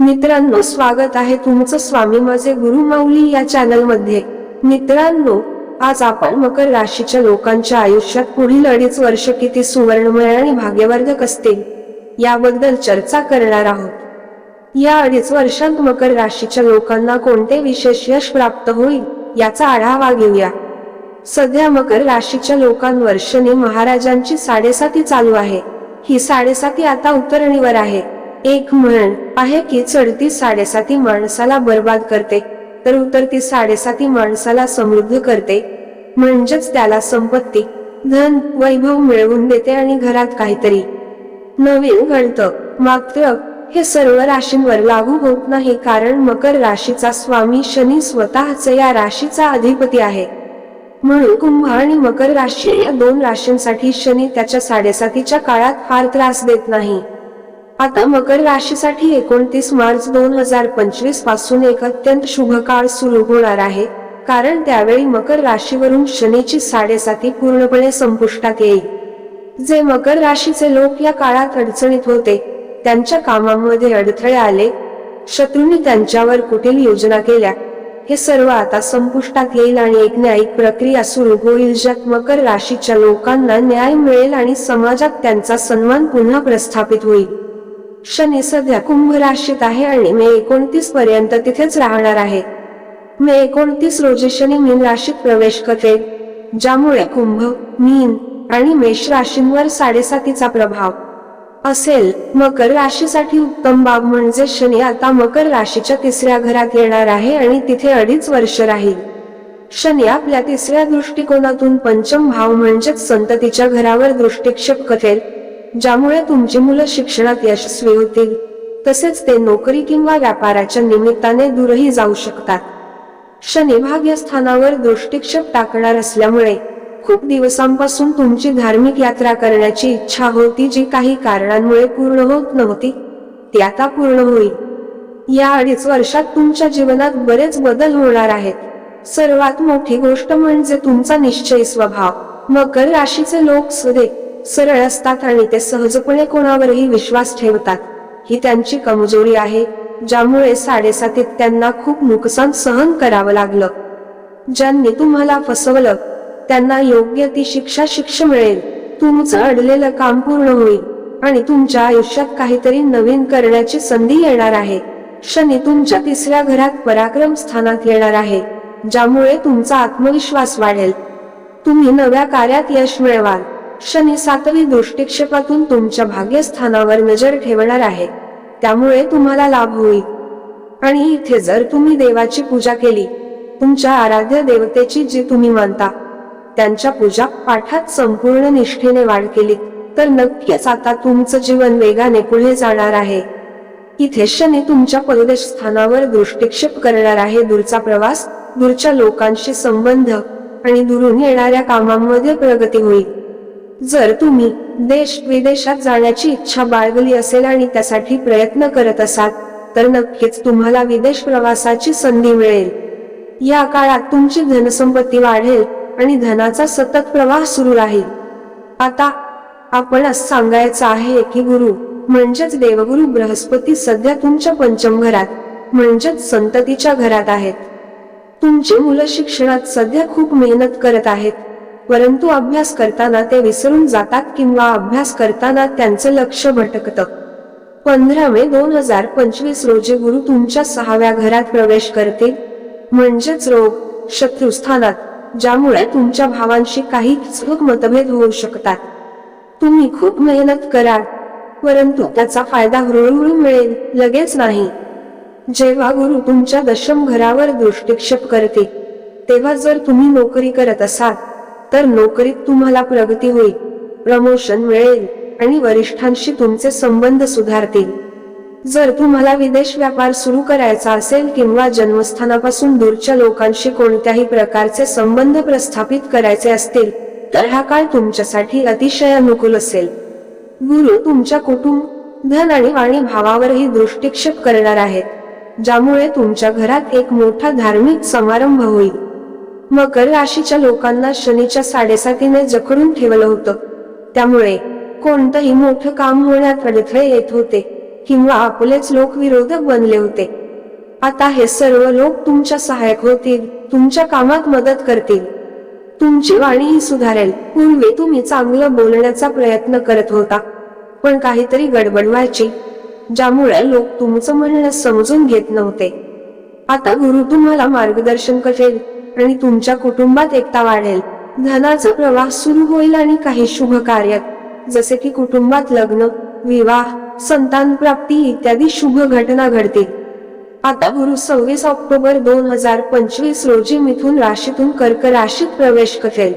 मित्रांनो स्वागत आहे तुमचं स्वामी माझे गुरु माऊली या चॅनलमध्ये. मित्रांनो आज आपण मकर राशीच्या लोकांच्या आयुष्यात पुढील अडीच वर्ष किती सुवर्णमय आणि भाग्यवर्धक असतील याबद्दल चर्चा करणार आहोत. या अडीच वर्षांत मकर राशीच्या लोकांना कोणते विशेष यश प्राप्त होईल याचा आढावा घेऊया. सध्या मकर राशीच्या लोकांवर शनी महाराजांची साडेसाती चालू आहे. ही साडेसाती आता उतरणीवर आहे. एक म्हण आहे की चढती साडेसाती माणसाला बर्बाद करते तर उतरती साडेसाती माणसाला समृद्ध करते. म्हणजेच त्याला संपत्ती धन वैभव मिळवून देते आणि घरात काहीतरी. नवीन घडतं मात्र हे सर्व राशींवर लागू होत नाही कारण मकर राशीचा स्वामी शनी स्वतःच या राशीचा अधिपती आहे. म्हणून कुंभ आणि मकर राशी या दोन राशींसाठी शनी त्याच्या साडेसातीच्या काळात फार त्रास देत नाही. आता मकर राशीसाठी एकोणतीस मार्च दोन हजार पंचवीसपासून एक अत्यंत शुभ काळ सुरू होणार आहे. कारण त्यावेळी मकर राशीवरून शनीची साडेसाती पूर्णपणे संपुष्टात येईल. जे मकर राशीचे लोक या काळात अडचणीत होते त्यांच्या कामामध्ये अडथळे आले. शत्रूंनी त्यांच्यावर कुठील योजना केल्या. हे सर्व आता संपुष्टात येईल आणि एक न्यायिक प्रक्रिया सुरू होईल ज्यात मकर राशीच्या लोकांना न्याय मिळेल आणि समाजात त्यांचा सन्मान पुन्हा प्रस्थापित होईल. शनी सध्या कुंभ राशीत आहे आणि मे एकोणतीस पर्यंत तिथेच राहणार आहे. मे एकोणतीस रोजी शनी मीन राशीत प्रवेश करेल ज्यामुळे कुंभ मीन आणि मेष राशींवर साडेसातीचा प्रभाव असेल. मकर राशीसाठी उत्तम बाब म्हणजे शनी आता मकर राशीच्या तिसऱ्या घरात येणार आहे आणि तिथे अडीच वर्ष राहील. शनी आपल्या तिसऱ्या दृष्टिकोनातून पंचम भाव म्हणजेच संततीच्या घरावर दृष्टिक्षेप करेल. ज्यामुळे तुमची मुलं शिक्षणात यशस्वी होतील. तसेच ते नोकरी किंवा व्यापाराच्या निमित्ताने दूरही जाऊ शकतात. शनी भाग्यस्थानावर दृष्टिक्षेप टाकणार असल्यामुळे खूप दिवसांपासून तुमची धार्मिक यात्रा करण्याची इच्छा होती जी काही कारणांमुळे पूर्ण होत नव्हती. ती आता पूर्ण होईल. या अडीच वर्षात तुमच्या जीवनात बरेच बदल होणार आहेत. सर्वात मोठी गोष्ट म्हणजे तुमचा निश्चय स्वभाव. मकर राशीचे लोक सुदे सरळ असतात आणि ते सहजपणे कोणावरही विश्वास ठेवतात. ही त्यांची कमजोरी आहे ज्यामुळे साडेसातीत त्यांना खूप नुकसान सहन करावं लागलं. ज्यांनी तुम्हाला फसवलं त्यांना योग्य ती शिक्षा शिक्षा मिळेल. तुमचं अडलेलं काम पूर्ण होईल आणि तुमच्या आयुष्यात काहीतरी नवीन करण्याची संधी येणार आहे. शनी तुमच्या तिसऱ्या घरात पराक्रम स्थानात येणार आहे ज्यामुळे तुमचा आत्मविश्वास वाढेल. तुम्ही नव्या कार्यात यश मिळवाल. शनी सातवी दृष्टिक्षेपातून तुमच्या भाग्यस्थानावर नजर ठेवणार आहे. त्यामुळे तुम्हाला लाभ होईल. आणि इथे जर तुम्ही देवाची पूजा केली तुमच्या आराध्य देवतेची जी तुम्ही मानता त्यांच्या पूजा पाठात संपूर्ण निष्ठेने वाढ केली तर नक्कीच आता तुमचं जीवन वेगाने पुढे जाणार आहे. इथे शनी तुमच्या परदेश स्थानावर दृष्टिक्षेप करणार आहे दूरचा प्रवास दूरच्या लोकांशी संबंध आणि दुरून येणाऱ्या कामांमध्ये प्रगती होईल. जर तुम्ही देश विदेशात जाण्याची इच्छा बाळगली असेल आणि त्यासाठी प्रयत्न करत असाल तर नक्कीच तुम्हाला विदेश प्रवासाची संधी मिळेल. या काळात तुमची धनसंपत्ती वाढेल आणि धनाचा सतत प्रवाह सुरू राहील. आता आपण सांगायचं आहे की गुरु म्हणजेच देवगुरु बृहस्पती सध्या तुमच्या पंचम घरात म्हणजेच संततीच्या घरात आहेत. तुमची मुलं शिक्षणात सध्या खूप मेहनत करत आहेत. परंतु अभ्यास करताना ते विसरून जातात किंवा अभ्यास करताना त्यांचं लक्ष भटकतं. पंधरा मे दोन हजार पंचवीस रोजी गुरु तुमच्या सहाव्या घरात प्रवेश करते. म्हणजेच रोग शत्रुस्थानात ज्यामुळे तुमच्या भावांशी काही चूक मतभेद होऊ शकतात. तुम्ही खूप मेहनत कराल परंतु त्याचा फायदा हळूहळू मिळेल लगेच नाही. जेव्हा गुरु तुमच्या दशम घरावर दृष्टिक्षेप करते तेव्हा जर तुम्ही नोकरी करत असाल तर नोकरीत तुम्हाला प्रगती होईल प्रमोशन मिळेल आणि वरिष्ठांशी तुमचे संबंध सुधारतील. जर तुम्हाला विदेश व्यापार सुरू करायचा असेल किंवा जन्मस्थानापासून दूरच्या लोकांशी कोणत्याही प्रकारचे संबंध प्रस्थापित करायचे असतील तर हा काळ तुमच्यासाठी अतिशय अनुकूल असेल. गुरु तुमच्या कुटुंब धन आणि वाणी भावावरही दृष्टिक्षेप करणार आहेत ज्यामुळे तुमच्या घरात एक मोठा धार्मिक समारंभ होईल. मकर राशीच्या लोकांना शनीच्या साडेसातीने जखडून ठेवलं होतं. त्यामुळे कोणतंही मोठं काम होण्यात अडथळे येत होते किंवा आपलेच लोक विरोधक बनले होते. आता हे सर्व लोक तुमच्या सहाय्यक होतील तुमच्या कामात मदत करतील. तुमची वाणीही सुधारेल. पूर्वी तुम्ही चांगलं बोलण्याचा प्रयत्न करत होता. पण काहीतरी गडबड व्हायची ज्यामुळे लोक तुमचं म्हणणं समजून घेत नव्हते. आता गुरु तुम्हाला मार्गदर्शन करेल. आणि तुमच्या कुटुंबात एकता वाढेल. धनाचा प्रवाह सुरू होईल आणि काही शुभ कार्य जसे की कुटुंबात लग्न विवाह संतान प्राप्ती इत्यादी शुभ घटना घडतील. आता गुरु सव्वीस ऑक्टोबर दोन हजार पंचवीस रोजी मिथून राशीतून कर्क राशीत प्रवेश करेल.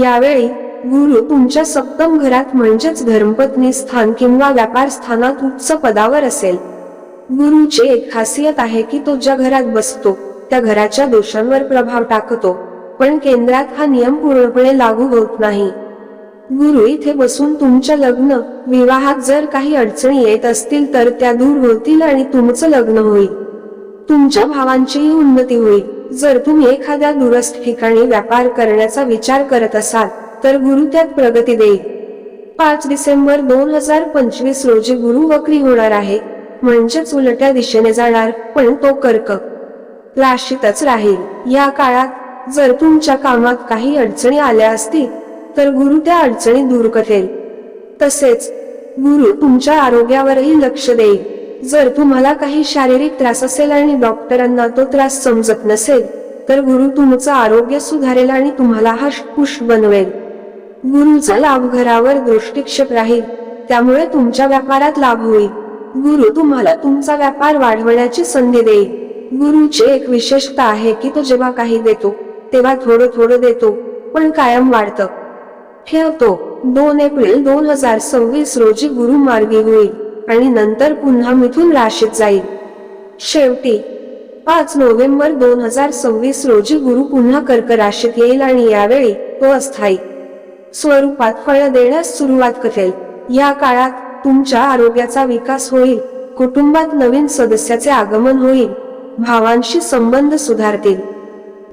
यावेळी गुरु तुमच्या सप्तम घरात म्हणजेच धर्मपत्नी स्थान किंवा व्यापार स्थानात उच्च पदावर असेल. गुरुची एक खासियत आहे की तो ज्या घरात बसतो त्या घराच्या दोषांवर प्रभाव टाकतो पण केंद्रात हा नियम पूर्णपणे लागू होत नाही. गुरु इथे बसून तुमच्या लग्न विवाहात जर काही अडचणी येत असतील तर त्या दूर होतील आणि तुमचं लग्न होईल. तुमच्या भावांचीही उन्नती होईल. जर तुम्ही एखाद्या दुरस्त ठिकाणी व्यापार करण्याचा विचार करत असाल तर गुरु त्यात प्रगती देईल. पाच डिसेंबर दोन हजार पंचवीस रोजी गुरु वक्री होणार आहे. म्हणजेच उलट्या दिशेने जाणार पण तो कर्क. राशीतच राहील. या काळात जर तुमच्या कामात काही अडचणी आल्या असतील तर गुरु त्या अडचणी दूर करेल. तसेच गुरु तुमच्या आरोग्यावरही लक्ष देईल. जर तुम्हाला काही शारीरिक त्रास असेल आणि डॉक्टरांना तो त्रास समजत नसेल तर गुरु तुमचं आरोग्य सुधारेल आणि तुम्हाला हा हष्टपुष्ट बनवेल. गुरुचा लाभ घरावर दृष्टिक्षेप राहील त्यामुळे तुमच्या व्यापारात लाभ होईल. गुरु तुम्हाला तुमचा व्यापार वाढवण्याची संधी देईल. गुरुची एक विशेषता आहे की तो जेव्हा काही देतो तेव्हा थोडं थोडं देतो पण कायम वाढतं. ठेवतो. दोन एप्रिल दोन हजार सव्वीस रोजी गुरु मार्गी होईल आणि नंतर पुन्हा मिथून राशीत जाईल. शेवटी पाच नोव्हेंबर दोन हजार सव्वीस रोजी गुरु पुन्हा कर्क राशीत येईल आणि यावेळी तो अस्थायी. स्वरूपात फळ देण्यास सुरुवात करेल. या काळात तुमच्या आरोग्याचा विकास होईल. कुटुंबात नवीन सदस्याचे आगमन होईल. भावांशी संबंध सुधारतील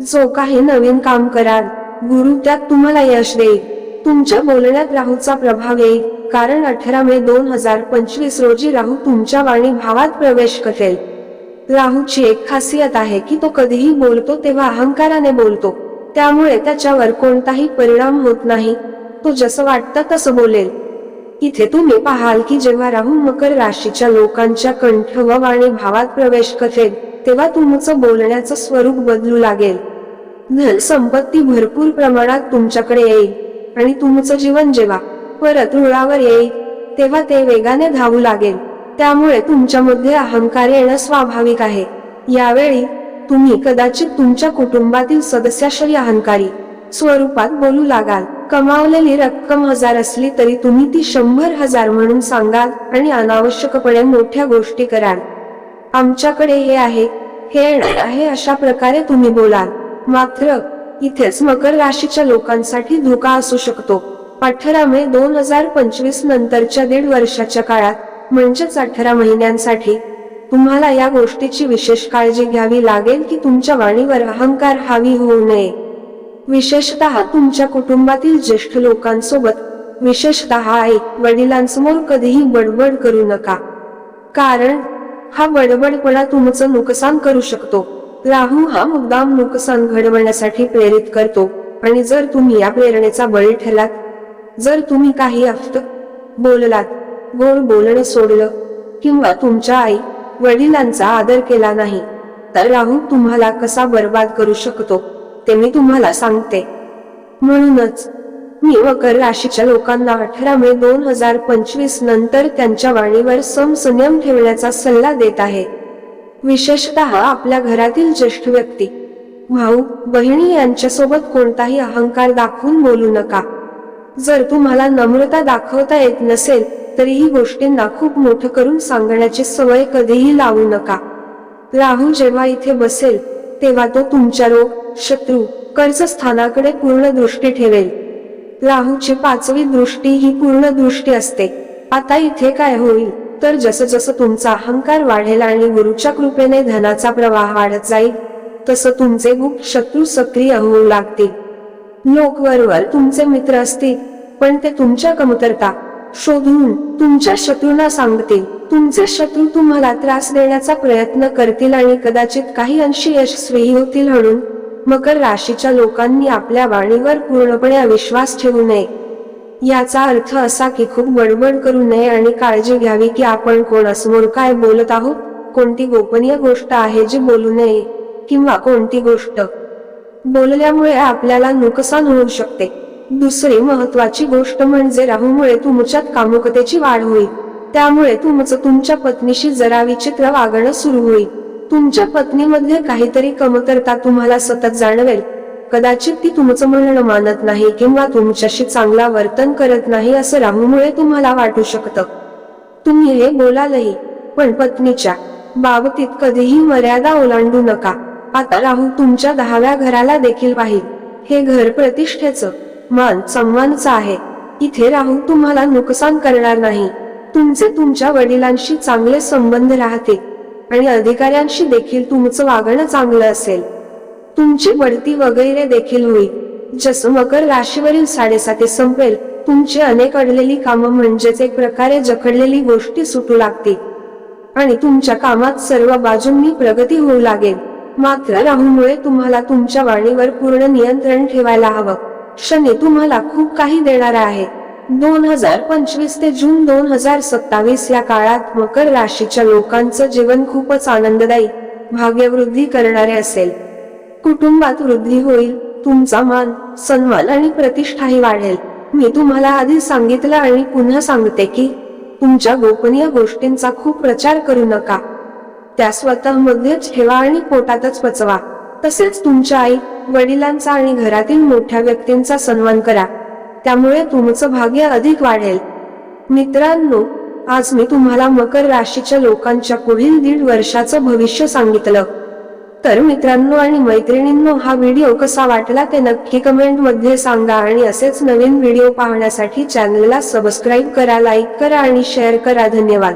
जो काही नवीन काम कराल गुरु त्यात तुम्हाला यश देईल. तुमच्या बोलण्यात राहूचा प्रभाव येईल कारण अठरा मे दोन हजार पंचवीस रोजी राहू तुमच्या वाणी भावात प्रवेश करेल. राहूची एक खासियत आहे की तो कधीही बोलतो तेव्हा अहंकाराने बोलतो. त्यामुळे त्याच्यावर कोणताही परिणाम होत नाही. तो जसं वाटतं तसं बोलेल. इथे तुम्ही पाहाल की जेव्हा राहू मकर राशीच्या लोकांच्या कंठ व वाणी भावात प्रवेश करेल तेव्हा तुमचं बोलण्याचं स्वरूप बदलू लागेल. धन संपत्ती भरपूर प्रमाणात तुमच्याकडे येईल आणि तुमचं जीवन जेव्हा परत रुळावर येईल तेव्हा ते वेगाने धावू लागेल. त्यामुळे तुमच्यामध्ये अहंकार येणं स्वाभाविक आहे. यावेळी तुम्ही कदाचित तुमच्या कुटुंबातील सदस्याशी अहंकारी स्वरूपात बोलू लागाल. कमावलेली रक्कम हजार असली तरी तुम्ही ती शंभर हजार म्हणून सांगाल आणि अनावश्यकपणे मोठ्या गोष्टी कराल. आमच्याकडे हे आहे हे येणार आहे अशा प्रकारे तुम्ही बोलाल. मात्र इथेच मकर राशीच्या लोकांसाठी धोका असू शकतो. अठरा मे दोन हजार पंचवीस नंतरच्या दीड वर्षाच्या काळात म्हणजेच अठरा महिन्यांसाठी तुम्हाला या गोष्टीची विशेष काळजी घ्यावी लागेल की तुमच्या वाणीवर अहंकार हावी होऊ नये. विशेषतः तुमच्या कुटुंबातील ज्येष्ठ लोकांसोबत विशेषतः आई वडिलांसमोर कधीही बडबड करू नका. कारण हा बडबडपणा तुमचं नुकसान करू शकतो. राहू हा मुद्दाम नुकसान घडवण्यासाठी प्रेरित करतो. आणि जर तुम्ही या प्रेरणेचा बळी ठरलात जर तुम्ही काही अफ्त बोललात गोड बोलणं सोडलं किंवा तुमच्या आई वडिलांचा आदर केला नाही तर राहू तुम्हाला कसा बर्बाद करू शकतो ते मी तुम्हाला सांगते. म्हणूनच मी कर राशीच्या लोकांना अठरा मे दोन हजार पंचवीस नंतर त्यांच्या वाणीवर समसंयम ठेवण्याचा सल्ला देत आहे. विशेषतः आपल्या घरातील ज्येष्ठ व्यक्ती. भाऊ बहिणी यांच्यासोबत कोणताही अहंकार दाखवून बोलू नका. जर तुम्हाला नम्रता दाखवता येत नसेल तरीही गोष्टींना खूप मोठं करून सांगण्याची सवय कधीही लावू नका. राहू जेव्हा इथे बसेल तेव्हा तो तुमच्या रोग शत्रू कर्ज स्थानाकडे पूर्ण दृष्टी ठेवेल. राहूची पाचवी दृष्टी ही पूर्ण दृष्टी असते. आता इथे काय होईल? तर जसं जसं तुमचा अहंकार वाढेल आणि गुरुच्या कृपेने धनाचा प्रवाह वाढत जाईल तसं तुमचे गुप्त शत्रू सक्रिय होऊ लागतील. लोक वरवर तुमचे मित्र असतील पण ते तुमच्या कमतरता शोधून तुमच्या शत्रूंना सांगतील. तुमचे शत्रू तुम्हाला त्रास देण्याचा प्रयत्न करतील आणि कदाचित काही अंशी यशस्वीही होतील म्हणून मकर राशीच्या लोकांनी आपल्या वाणीवर पूर्णपणे अविश्वास ठेवू नये. याचा अर्थ असा की खूप बडबड करू नये आणि काळजी घ्यावी की आपण कोणासमोर काय बोलत आहोत कोणती गोपनीय गोष्ट आहे जी बोलू नये किंवा कोणती गोष्ट. बोलल्यामुळे आपल्याला नुकसान होऊ शकते. दुसरी महत्वाची गोष्ट म्हणजे राहूमुळे तुमच्यात कामुकतेची वाढ होईल. त्यामुळे तुमचं तुमच्या पत्नीशी जरा विचित्र वागणं सुरू होईल. तुमच्या पत्नीमध्ये काहीतरी कमतरता तुम्हाला सतत जाणवेल. कदाचित ती तुमचं म्हणणं मानत नाही किंवा तुमच्याशी चांगला वर्तन करत नाही असं राहूमुळे तुम्हाला वाटू शकतं. तुम्ही हे बोलालही पण पत्नीच्या बाबतीत कधीही मर्यादा ओलांडू नका. आता राहू तुमच्या दहाव्या घराला देखील पाहिल. हे घर प्रतिष्ठेचं मान सन्मानचं आहे. इथे राहू तुम्हाला नुकसान करणार नाही. तुमचे तुमच्या वडिलांशी चांगले संबंध राहतील. आणि अधिकाऱ्यांशी देखील तुमचं वागणं चांगलं असेल. तुमची बढती वगैरे देखील होईल. जसं मकर राशीवरील साडेसाती संपेल. तुमची अनेक अडलेली कामं म्हणजेच एक प्रकारे जखडलेली गोष्टी सुटू लागतील. आणि तुमच्या कामात सर्व बाजूंनी प्रगती होऊ लागेल. मात्र राहूमुळे तुम्हाला तुमच्या वाणीवर पूर्ण नियंत्रण ठेवायला हवं. शनी तुम्हाला खूप काही देणार आहे. दोन हजार पंचवीस ते जून दोन हजार सत्तावीस या काळात मकर राशीच्या लोकांचं जीवन खूपच आनंददायी भाग्यवृद्धी करणारे असेल. कुटुंबात वृद्धी होईल तुमचा मान सन्मान आणि प्रतिष्ठाही वाढेल. मी तुम्हाला आधी सांगितलं आणि पुन्हा सांगते की तुमच्या गोपनीय गोष्टींचा खूप प्रचार करू नका. त्या स्वतःमध्येच ठेवा आणि पोटातच पचवा. तसेच तुमच्या आई वडिलांचा आणि घरातील मोठ्या व्यक्तींचा सन्मान करा. त्यामुळे तुमचं भाग्य अधिक वाढेल. मित्रांनो आज मी तुम्हाला मकर राशीच्या लोकांच्या पुढील दीड वर्षाचं भविष्य सांगितलं. तर मित्रांनो आणि मैत्रिणींनो हा व्हिडिओ कसा वाटला ते नक्की कमेंटमध्ये सांगा आणि असेच नवीन व्हिडिओ पाहण्यासाठी चॅनलला सबस्क्राईब करा लाईक करा आणि शेअर करा. धन्यवाद.